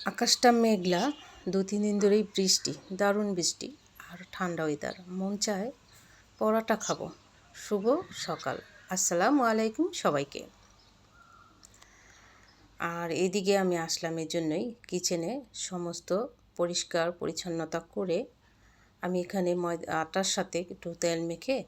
আকাশটা মেঘলা দু তিন দিন ধরেই বৃষ্টি, দারুণ বৃষ্টি আর ঠান্ডা ওয়েদার মন চায় পরোটা খাব। শুভ সকাল। আসসালামু আলাইকুম সবাইকে। আর এদিকে আমি আসলাম এর জন্যই কিচেনে সমস্ত পরিষ্কার পরিচ্ছন্নতা করে আমি এখানে ময়দা আটার সাথে একটু তেল মেখে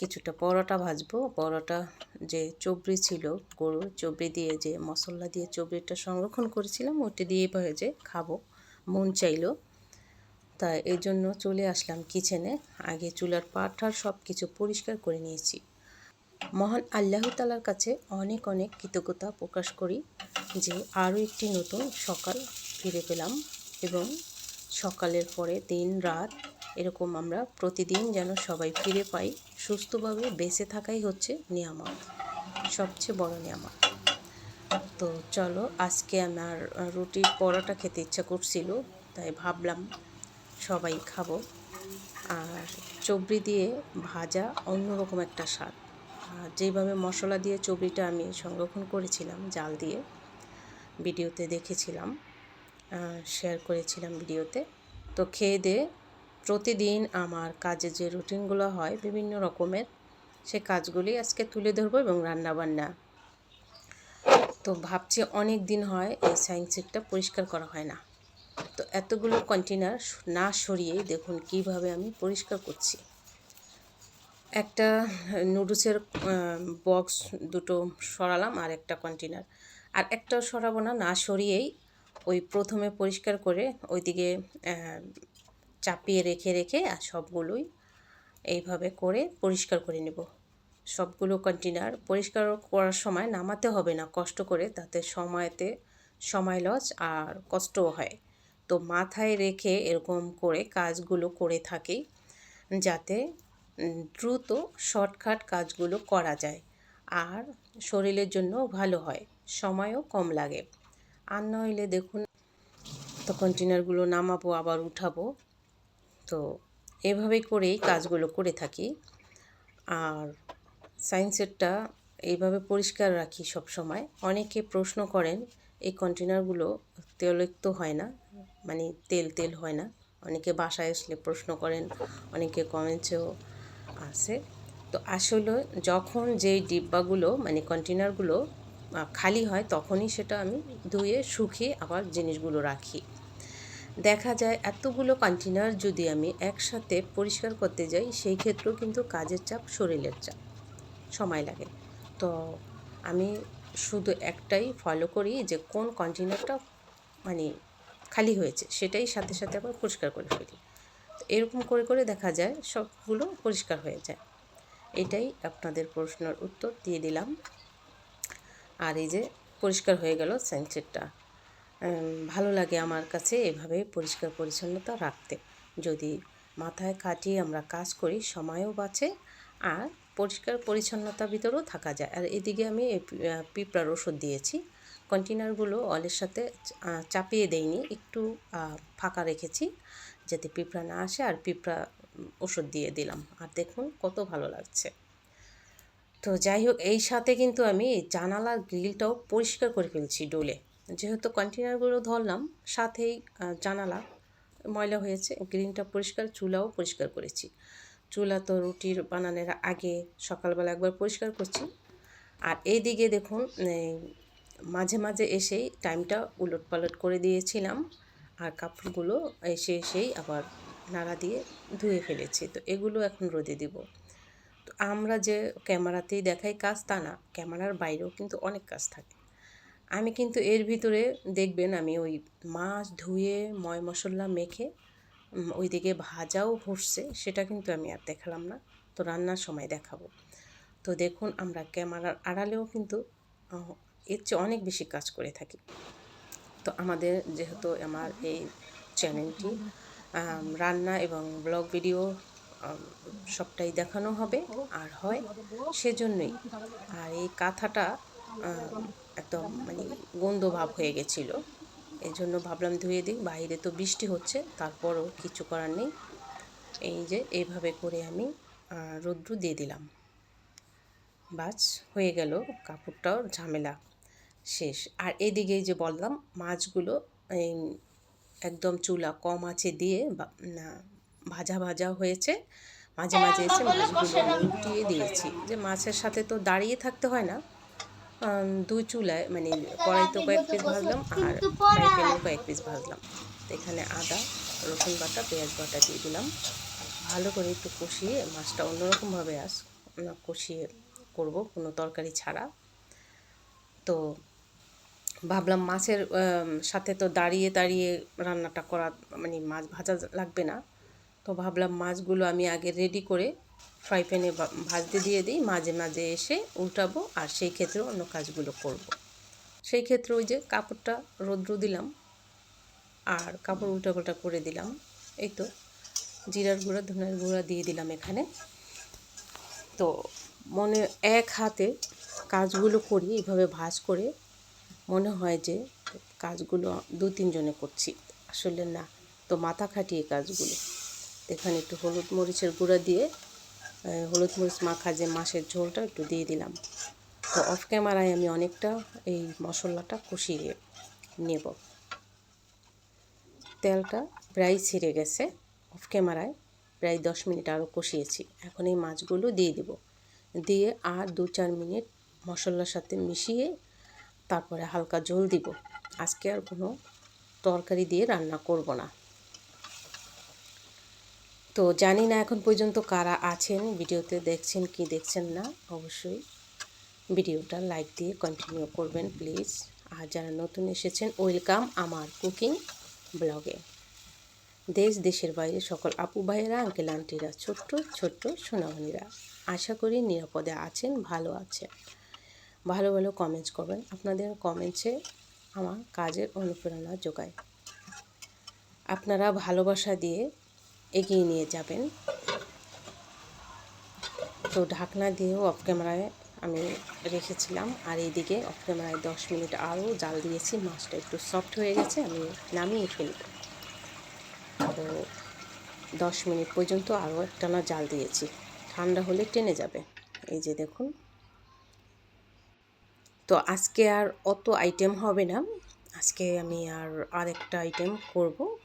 কিছুটা পরোটা ভাজবো। পরোটা যে চবড়ি ছিল গরুর চবড়ি দিয়ে যে মশলা দিয়ে চবড়িটা সংরক্ষণ করেছিলাম ওটা দিয়ে ভেজে খাব। মন চাইলো। তাই এই জন্য চলে আসলাম কিচেনে আগে চুলার পাঠার সব কিছু পরিষ্কার করে নিয়েছি। মহান আল্লাহ তালার কাছে অনেক অনেক কৃতজ্ঞতা প্রকাশ করি যে আরও একটি নতুন সকাল ফিরে পেলাম এবং সকালের পরে দিন, রাত এরকম আমরা প্রতিদিন যেন সবাই ফিরে পাই, সুস্থভাবে বেঁচে থাকাই হচ্ছে নিয়ামত, সবচেয়ে বড় নিয়ামত। তো চলো, আজকে আমার রুটির পরোটা খেতে ইচ্ছা করছিল, তাই ভাবলাম সবাই খাব। আর চবড়ি দিয়ে ভাজা অন্যরকম একটা স্বাদ। আর যেভাবে মশলা দিয়ে চবড়িটা আমি সংরক্ষণ করেছিলাম, জাল দিয়ে ভিডিওতে দেখেছিলাম শেয়ার করেছিলাম ভিডিওতে। তো খেয়ে দিয়ে প্রতিদিন আমার কাজে যে রুটিনগুলো হয় বিভিন্ন রকমের, সে কাজগুলি আজকে তুলে ধরবো এবং রান্নাবান্না। তো ভাবছি অনেক দিন হয় এই সাইন্সিকটা পরিষ্কার করা হয় না। তো এতগুলো কন্টেনার না সরিয়েই দেখুন কীভাবে আমি পরিষ্কার করছি। একটা নুডলসের বক্স দুটো সরালাম আর একটা কন্টেনার আর একটাও সরাবো না না সরিয়েই ওই প্রথমে পরিষ্কার করে ওইদিকে চাপিয়ে রেখে রেখে আর সবগুলোই এইভাবে করে পরিষ্কার করে নেব। সবগুলো কন্টেনার পরিষ্কার করার সময় নামাতে হবে না, কষ্ট করে, তাতে সময়তে সময় লস আর কষ্টও হয়। তো মাথায় রেখে এরকম করে কাজগুলো করে থাকি যাতে দ্রুত শর্টকাট কাজগুলো করা যায় আর শরীরের জন্য ভালো হয়, সময়ও কম লাগে। আর নইলে দেখুন, তো কন্টেনারগুলো নামাবো, আবার উঠাবো। তো এভাবে করেই কাজগুলো করে থাকি। আর সায়েন্সেরটা এইভাবে পরিষ্কার রাখি সব সময় অনেকে প্রশ্ন করেন, এই কন্টেনারগুলো তেলযুক্ত হয় না? মানে তেল তেল হয় না। অনেকে বাসায় আসলে প্রশ্ন করেন, অনেকে কমেন্টসেও আছে তো আসলে যখন যেই ডিব্বাগুলো মানে কন্টেনারগুলো খালি হয়, তখনই সেটা আমি ধুয়ে, শুকিয়ে আবার জিনিসগুলো রাখি। দেখা যায় এতগুলো কন্টেনার যদি আমি একসাথে পরিষ্কার করতে যাই, সেই ক্ষেত্রেও কিন্তু কাজের চাপ, শরীরের চাপ। সময় লাগে। তো আমি শুধু একটাই ফলো করি যে কোন কন্টেনারটা মানে খালি হয়েছে, সেটাই সাথে সাথে আবার পরিষ্কার করে ফেলি। তো এরকম করে করে দেখা যায় সবগুলো পরিষ্কার হয়ে যায়। এটাই আপনাদের প্রশ্নের উত্তর দিয়ে দিলাম। আর এই যে পরিষ্কার হয়ে গেল সেন্সেটটা ভালো লাগে আমার কাছে এভাবে পরিষ্কার পরিচ্ছন্নতা রাখতে। যদি মাথায় কাটিয়ে আমরা কাজ করি, সময়ও বাঁচে আর পরিষ্কার পরিচ্ছন্নতার ভিতরেও থাকা যায়। আর এদিকে আমি পিঁপড়ার ওষুধ দিয়েছি। কন্টেনারগুলো অলের সাথে চাপিয়ে দেইনি, একটু ফাঁকা রেখেছি যাতে পিঁপড়া না আসে আর পিঁপড়া ওষুধ দিয়ে দিলাম। আর দেখুন কত ভালো লাগছে। তো যাই হোক, এই সাথে কিন্তু আমি জানালার গ্রিলটাও পরিষ্কার করে ফেলছি ডোলে। যেহেতু কন্টেনারগুলো ধরলাম, সাথেই জানালা, ময়লা হয়েছে গ্রিনটা পরিষ্কার, চুলাও পরিষ্কার করেছি। চুলা তো রুটির বানানোর আগে সকালবেলা একবার পরিষ্কার করছি। আর এইদিকে দেখুন মাঝে মাঝে এসেই টাইমটা উলট পালট করে দিয়েছিলাম আর কাপড়গুলো এসে এসেই আবার নাড়া দিয়ে ধুয়ে ফেলেছি। তো এগুলো এখন রোদে দিব। তো আমরা যে ক্যামেরাতেই দেখাই কাজ তা না, ক্যামেরার বাইরেও কিন্তু অনেক কাজ থাকে। আমি কিন্তু এর ভিতরে দেখবেন আমি ওই মাছ ধুয়ে ময় মশলা মেখে ওইদিকে ভাজাও হচ্ছে সেটা কিন্তু আমি আর দেখালাম না। তো রান্নার সময় দেখাবো। তো দেখুন আমরা ক্যামেরার আড়ালেও কিন্তু এর চেয়ে অনেক বেশি কাজ করে থাকি। তো আমাদের যেহেতু আমার এই চ্যানেলটি রান্না এবং ব্লগ ভিডিও সবটাই দেখানো হবে, আর হয় সেজন্যই। আর এই কাঁথাটা একদম মানে গন্ধ ভাব হয়ে গেছিল। এই জন্য ভাবলাম ধুয়ে দিই বাইরে তো বৃষ্টি হচ্ছে তারপরও কিছু করার নেই। এই যে এইভাবে করে আমি রৌদ্র দিয়ে দিলাম। বাস হয়ে গেল কাপড়টাও ঝামেলা শেষ। আর এদিকে যে বললাম মাছগুলো এই একদম চুলা কম আছে দিয়ে না, ভাজা ভাজা হয়েছে। মাঝে মাঝে এসে মাছগুলো উল্টিয়ে দিয়েছি। যে মাছের সাথে তো দাঁড়িয়ে থাকতে হয় না দুই চুলায় মানে কড়াইতে কয়েক পিস ভাজলাম আর ফ্রাইপ্যানে কয়েক পিস ভাজলাম। তো এখানে আদা রসুন বাটা পেঁয়াজ বাটা দিয়ে দিলাম। ভালো করে একটু কষিয়ে মাছটা অন্যরকমভাবে আস কষিয়ে করব কোনো তরকারি ছাড়া। তো ভাবলাম মাছের সাথে তো দাঁড়িয়ে দাঁড়িয়ে রান্নাটা করা মানে মাছ ভাজা লাগবে না। তো ভাবলাম মাছগুলো আমি আগে রেডি করে ফ্রাই প্যানে ভাজতে দিয়ে দিই, মাঝে মাঝে এসে উল্টাবো আর সেই ক্ষেত্রে অন্য কাজগুলো করব। সেই ক্ষেত্রে ওই যে কাপড়টা রৌদ্র দিলাম আর কাপড় উল্টাপাল্টা করে দিলাম। এই তো জিরার গুঁড়া, ধনের গুঁড়া দিয়ে দিলাম এখানে। তো মনে, এক হাতে কাজগুলো করি, এইভাবে ভাজ করে মনে হয় যে কাজগুলো দু তিনজনে করছি। আসলে না, তো মাথা খাটিয়ে কাজগুলো। এখানে একটু হলুদ মরিচের গুঁড়া দিয়ে হলুদ মরিচ মাখা যে মাছের ঝোলটা একটু দিয়ে দিলাম। তো অফ ক্যামেরায় আমি অনেকটা এই মশলাটা কষিয়ে নেব। তেলটা প্রায় ছিঁড়ে গেছে। অফ ক্যামেরায় প্রায় দশ মিনিট আরও কষিয়েছি। এখন এই মাছগুলো দিয়ে দেব। দিয়ে আর দু চার মিনিট মশলার সাথে মিশিয়ে তারপরে হালকা জল দিব। আজকে আর কোনো তরকারি দিয়ে রান্না করব না। তো জানি না এখন পর্যন্ত কারা আছেন, ভিডিওতে দেখছেন কি দেখছেন না, অবশ্যই ভিডিওটা লাইক দিয়ে কন্টিনিউ করবেন প্লিজ আর যারা নতুন এসেছেন ওয়েলকাম আমার কুকিং ব্লগে দেশ, দেশের বাইরে সকল আপু ভাইয়েরা আঙ্কেল আন্টিরা ছোট্ট ছোট্ট সোনামণিরা, আশা করি নিরাপদে আছেন, ভালো আছেন। ভালো ভালো কমেন্টস করবেন। আপনাদের কমেন্টসে আমার কাজের অনুপ্রেরণা যোগায়। আপনারা ভালোবাসা দিয়ে এগিয়ে নিয়ে যাবেন। তো ঢাকনা দিয়েও অফ ক্যামেরায় আমি রেখেছিলাম। আর এইদিকে অফ ক্যামেরায় দশ মিনিট আরও জাল দিয়েছি। মাছটা একটু সফট হয়ে গেছে, আমি নামিয়ে ফেলব। তো দশ মিনিট পর্যন্ত আরও একটানা জাল দিয়েছি। ঠান্ডা হলে টেনে যাবে। এই যে দেখুন। তো আজকে আর অত আইটেম হবে না। আজকে আমি আর আরেকটা আইটেম করব।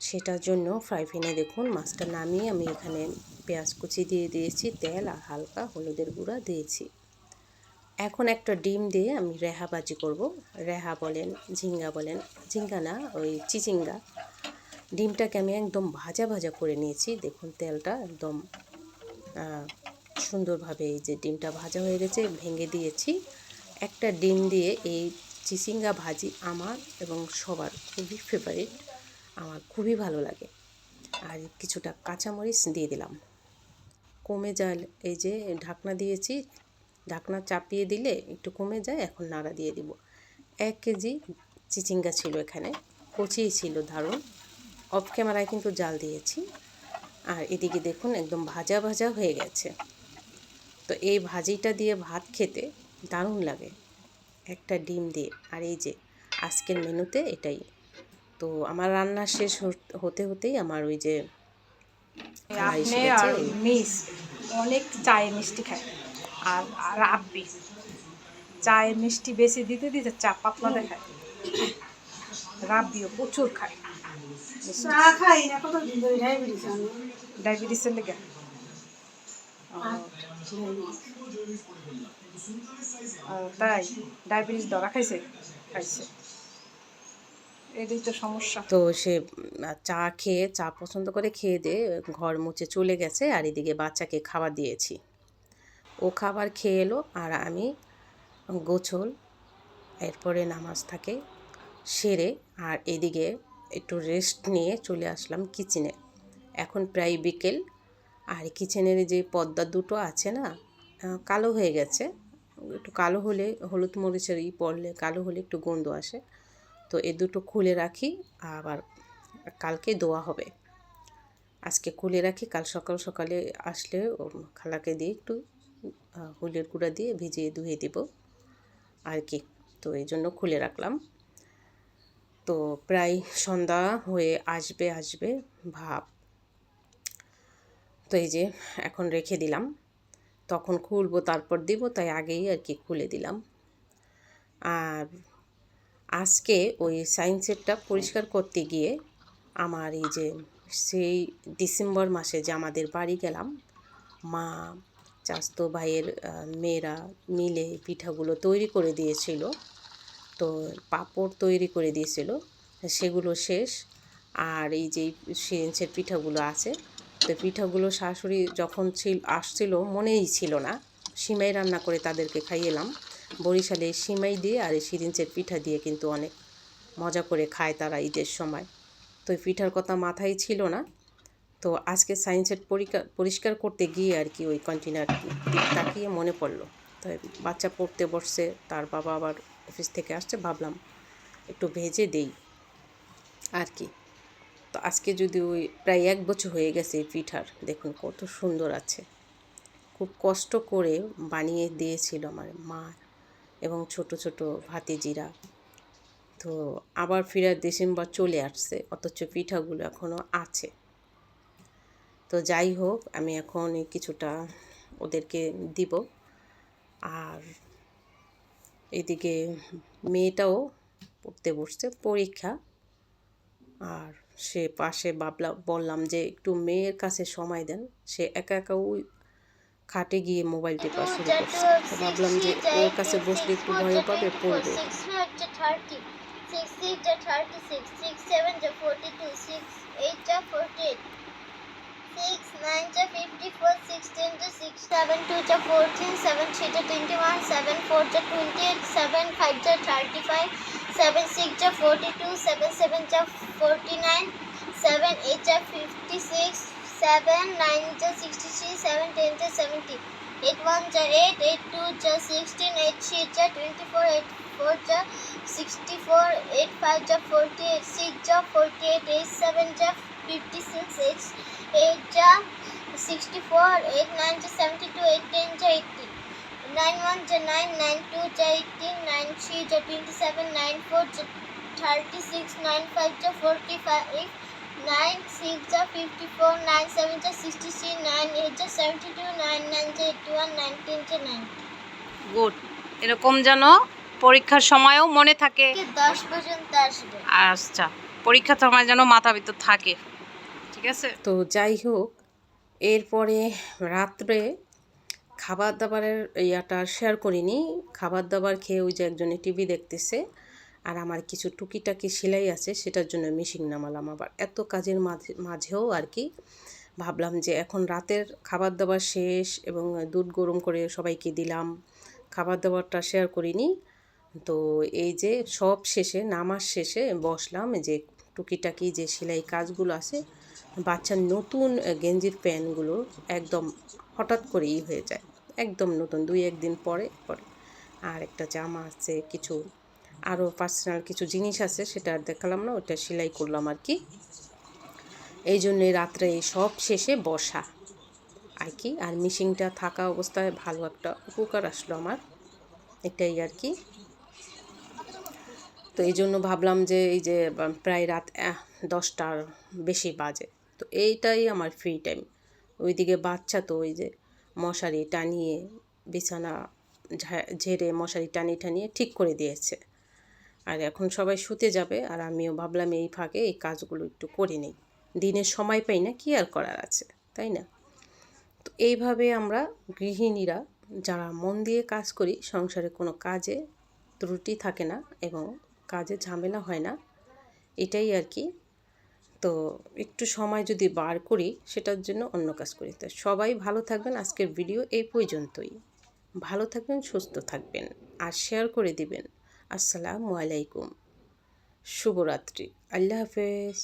সেটার জন্য ফ্রাই প্যানে দেখুন, মাছটা নামিয়ে আমি এখানে পেঁয়াজ কুচি দিয়ে দিয়েছি, তেল আর হালকা হলুদের গুঁড়া দিয়েছি। এখন একটা ডিম দিয়ে আমি রেহা ভাজি করব। রেহা বলেন, ঝিঙ্গা বলেন, ঝিঙ্গা না, ওই চিচিঙ্গা। ডিমটাকে আমি একদম ভাজা ভাজা করে নিয়েছি। দেখুন, তেলটা একদম সুন্দরভাবে এই যে ডিমটা ভাজা হয়ে গেছে, ভেঙে দিয়েছি। একটা ডিম দিয়ে এই চিচিঙ্গা ভাজি আমার এবং সবার খুবই ফেভারিট আমার খুবই ভালো লাগে। আর কিছুটা কাঁচামরিচ দিয়ে দিলাম। কমে যায় এই যে ঢাকনা দিয়েছি, ঢাকনা চাপিয়ে দিলে একটু কমে যায়, এখন নাড়া দিয়ে দিব। এক কেজি চিচিঙ্গা ছিল এখানে কচিই ছিল দারুণ। অফ ক্যামেরায় কিন্তু জাল দিয়েছি। আর এদিকে দেখুন, একদম ভাজা ভাজা হয়ে গেছে। তো এই ভাজিটা দিয়ে ভাত খেতে দারুণ লাগে। একটা ডিম দিয়ে। আর এই যে, আজকের মেনুতে এটাই। তো আমার রান্না শেষ হত- হতে হতেই আমার ওই যে। আর মিস অনেক চায়ে মিষ্টি খায়। আর আর আব্বি চায়ে মিষ্টি বেশি দিতে দিতে চা পাতলা দেখায়। রাব্বিও প্রচুর খায়। ডায়াবেটিসের লেগে। তাই ডায়াবেটিস ধরা খাইছে খাইছে। তো সমস্যা। তো সে চা খেয়ে, চা পছন্দ করে খেয়ে দিয়ে ঘর মুছে চলে গেছে আর এদিকে বাচ্চাকে খাবার দিয়েছি। ও খাবার খেয়ে এলো আর আমি গোছল, এরপরে নামাজ থাকে, সেরে আর এদিকে একটু রেস্ট নিয়ে চলে আসলাম কিচেনে এখন প্রায় বিকেল আর কিচেনের যে পদ্মা দুটো আছে না কালো হয়ে গেছে। একটু কালো হলে, হলুদ মরিচের ই পড়লে কালো হলে একটু গন্ধ আসে। তো এ দুটো খুলে রাখি, আবার কালকে দোয়া হবে। আজকে খুলে রাখি, কাল সকাল সকালে আসলে খালাকে দিয়ে একটু হুলের গুঁড়া দিয়ে ভিজিয়ে ধুয়ে দিব আর কি। তো এই জন্য খুলে রাখলাম। তো প্রায় সন্ধ্যা হয়ে আসবে আসবে ভাব। তো এই যে এখন রেখে দিলাম। তখন খুলবো, তারপর দিব, তাই আগেই আর কি খুলে দিলাম। আর আজকে ওই সাইন্সেরটা পরিষ্কার করতে গিয়ে আমার এই যে সেই ডিসেম্বর মাসে যে আমাদের বাড়ি গেলাম, মা চাস্তো ভাইয়ের মেয়েরা মিলে পিঠাগুলো তৈরি করে দিয়েছিল। তো পাঁপড় তৈরি করে দিয়েছিল, সেগুলো শেষ। আর এই যে সিরেঞ্চের পিঠাগুলো আছে, তো পিঠাগুলো শাশুড়ি যখন ছিল, আসছিল মনেই ছিল না। সিমাই রান্না করে তাদেরকে খাইয়েলাম। বরিশালে সিমাই দিয়ে আর এই সিরিঞ্চের পিঠা দিয়ে কিন্তু অনেক মজা করে খায় তারা ঈদের সময়। তো এই পিঠার কথা মাথায় ছিল না। তো আজকে সায়েন্সের পরিষ্কার করতে গিয়ে আর কি ওই কন্টেনার তাকিয়ে মনে পড়ল। তো বাচ্চা পড়তে বসছে, তার বাবা আবার অফিস থেকে আসছে, ভাবলাম একটু ভেজে দেই আর কি। তো আজকে যদি ওই প্রায় এক বছর হয়ে গেছে এই পিঠার, দেখুন কত সুন্দর আছে। খুব কষ্ট করে বানিয়ে দিয়েছিল আমার মা। এবং ছোট ছোট ভাতিজিরা। তো আবার ফিরার ডিসেম্বর চলে আসছে, অথচ পিঠাগুলো এখনও আছে। তো যাই হোক, আমি এখন কিছুটা ওদেরকে দিব। আর এদিকে মেয়েটাও পড়তে বসছে, পরীক্ষা। আর সে পাশে বাবলা, বললাম যে একটু মেয়ের কাছে সময় দেন, সে একা একা ওই খাটে গিয়ে মোবাইল টেপা শুরু করছে তো ভাবলাম যে ওর কাছে বসলে একটু ভয় পাবে পড়বে seven eight seven six ja forty two, seven seven ja forty nine, seven ja fifty six, 7, 9 to 63, 7, 10 to 70. 8, 1 to 8, 8, 2 to 16, 8, 3 to 24, 8, 4 to 64, 8, 5 to 48, 6 to 48, 8, 7 to 56, 8, 8 to 64, 8, 9 to 72, 8, 10 to 80. 9 1 to 9, 9 2 to 18, 9 3 to 27, 9 4 to 36, 9 5 to 45, nine six যা fifty four nine seven যা sixty three nine eight যা seventy two nine nine যা eighty one nine ten যা nine good এরকম যেন পরীক্ষার সময়ও মনে থাকে। দশ পর্যন্ত আসবে। আচ্ছা পরীক্ষার সময় যেন মাথা ভিতর থাকে। ঠিক আছে? তো যাই হোক এরপরে রাত্রে খাবার দাবারের ইয়াটা শেয়ার করিনি। খাবার দাবার খেয়ে ওই যে একজনে টিভি দেখতেছে। আর আমার কিছু টুকিটাকি সেলাই আছে, সেটার জন্য মেশিন নামালাম আবার। এত কাজের মাঝে, মাঝেও আর কি ভাবলাম যে এখন রাতের খাবার দাবার শেষ এবং দুধ গরম করে সবাইকে দিলাম, খাবার দাবারটা শেয়ার করিনি। তো এই যে সব শেষে, নামাজ শেষে বসলাম যে টুকিটাকি যে সেলাই কাজগুলো আছে, বাচ্চার নতুন গেঞ্জির প্যান্টগুলো একদম হঠাৎ করেই হয়ে যায়। একদম নতুন, দুই একদিন পরে পরে। আর একটা জামা আছে, কিছু আরও পার্সোনাল কিছু জিনিস আছে, সেটা আর দেখালাম না ওটা সেলাই করলাম আর কি। এই জন্যে রাত্রে সব শেষে বসা। আর কি, আর মিশিংটা থাকা অবস্থায় ভালো একটা উপকার আসলো আমার। এটাই আর কি। তো এই জন্য ভাবলাম যে, এই যে প্রায় রাত দশটার বেশি বাজে। তো এইটাই আমার ফ্রি টাইম ওইদিকে বাচ্চা তো ওই যে, মশারি টানিয়ে, বিছানা ঝেড়ে মশারি টানিয়ে টানিয়ে ঠিক করে দিয়েছে। আর এখন সবাই শুতে যাবে আর আমিও ভাবলাম এই ফাঁকে এই কাজগুলো একটু করে নেই। দিনের সময় পাই না, কি আর করার আছে, তাই না? তো এইভাবে আমরা গৃহিণীরা যারা মন দিয়ে কাজ করি, সংসারে কোনো কাজে ত্রুটি থাকে না এবং কাজে ঝামেলা হয় না, এটাই আর কি। তো একটু সময় যদি বার করি, সেটার জন্য অন্য কাজ করি। তো সবাই ভালো থাকবেন, আজকের ভিডিও এই পর্যন্তই। ভালো থাকবেন, সুস্থ থাকবেন, আর শেয়ার করে দিবেন। আসসালামু আলাইকুম। শুভরাত্রি। আল্লাহ হাফেজ।